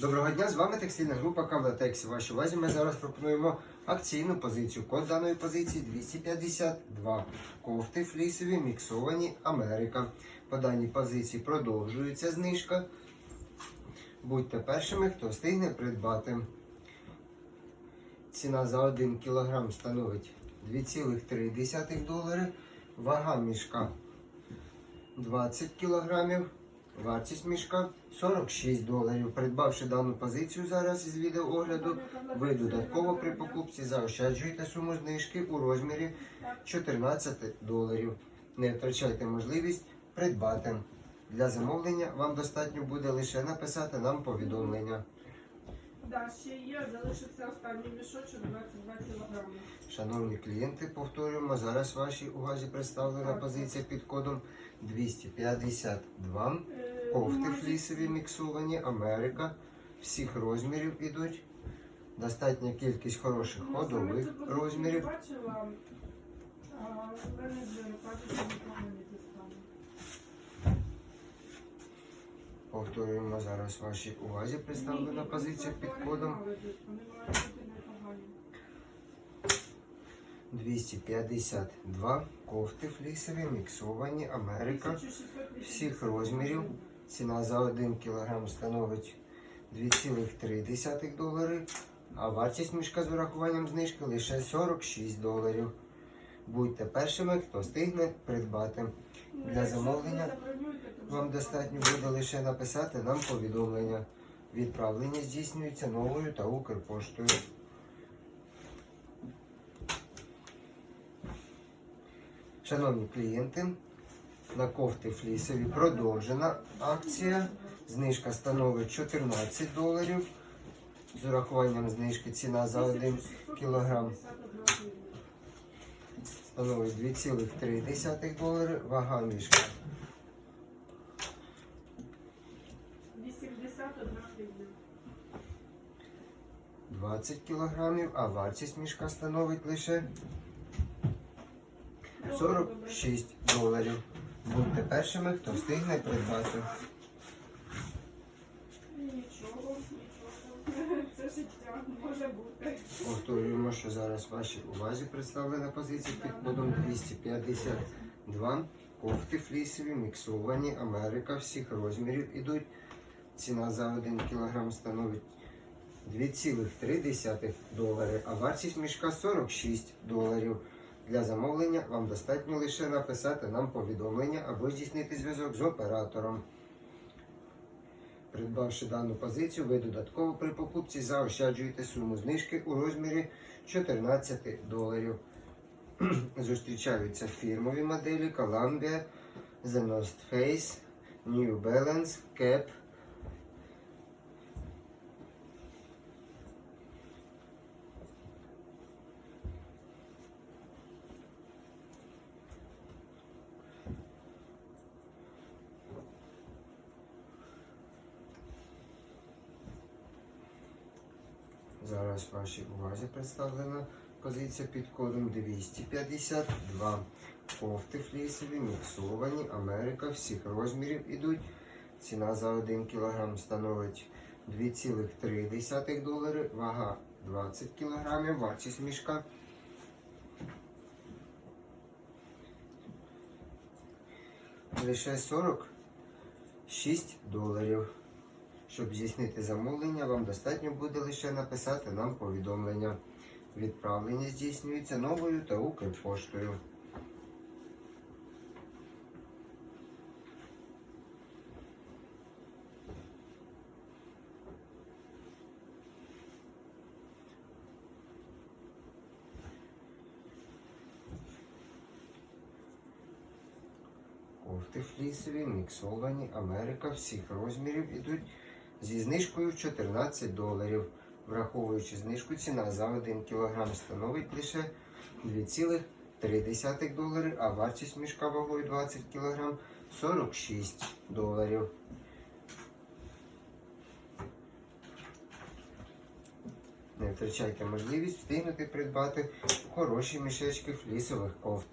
Доброго дня, з вами текстильна група Кавлатекс. Вашій увазі ми зараз пропонуємо акційну позицію. Код даної позиції 252. Кофти флісові, міксовані Америка. По даній позиції продовжується знижка. Будьте першими, хто встигне придбати. Ціна за 1 кг становить 2,3 долари. Вага мішка 20 кілограмів. Вартість мішка 46 доларів. Придбавши дану позицію зараз із відеоогляду, ви додатково при покупці заощаджуєте суму знижки у розмірі 14 доларів. Не втрачайте можливість придбати. Для замовлення вам достатньо буде лише написати нам повідомлення. Да, ще є, залишився останній мішочок 22 кілограми. Шановні клієнти, повторюємо, зараз вашій увазі представлена позиція під кодом 252. Е, Кофти майже флісові міксовані, Америка. Всіх розмірів ідуть. Достатня кількість хороших Ну, ходових цю позицію розмірів. Бачила, а менеджер каже, що не Повторюємо зараз вашій увазі представлена позиція під кодом 252. Кофти флісові, міксовані, Америка. Всіх розмірів. Ціна за 1 кг становить 2,3 долари, а вартість мішка з урахуванням знижки лише 46 доларів. Будьте першими, хто встигне придбати. Для замовлення Вам достатньо буде лише написати нам повідомлення. Відправлення здійснюється новою та Укрпоштою. Шановні клієнти, на кофти флісові продовжена акція. Знижка становить 14 доларів. З урахуванням знижки ціна за 1 кілограм становить 2,3 долари. Вага мішка 20 кілограмів, а вартість мішка становить лише 46 доларів. Будьте першими, хто встигне придбати. Нічого, нічого. Це життя може бути. Повторюємо, що зараз вашій увазі представлена позиція під кодом 252. Кофти флісові, міксовані, Америка всіх розмірів ідуть. Ціна за 1 кг становить 2,3 долари, а вартість мішка 46 доларів. Для замовлення вам достатньо лише написати нам повідомлення або здійснити зв'язок з оператором. Придбавши дану позицію, ви додатково при покупці заощаджуєте суму знижки у розмірі 14 доларів. Зустрічаються фірмові моделі Columbia, The North Face, New Balance, Cap. Зараз вашій увазі представлена позиція під кодом 252. Кофти флісові, міксовані, Америка всіх розмірів ідуть. Ціна за 1 кг становить 2,3 долари, вага 20 кг, вартість мішка. Лише 46 доларів. Щоб здійснити замовлення, вам достатньо буде лише написати нам повідомлення. Відправлення здійснюється новою та Укрпоштою. Кофти флісові, міксовані, Америка всіх розмірів ідуть зі знижкою 14 доларів. Враховуючи знижку, ціна за 1 кг становить лише 2,3 долари, а вартість мішка вагою 20 кг 46 доларів. Не втрачайте можливість встигнути придбати хороші мішечки флісових кофт.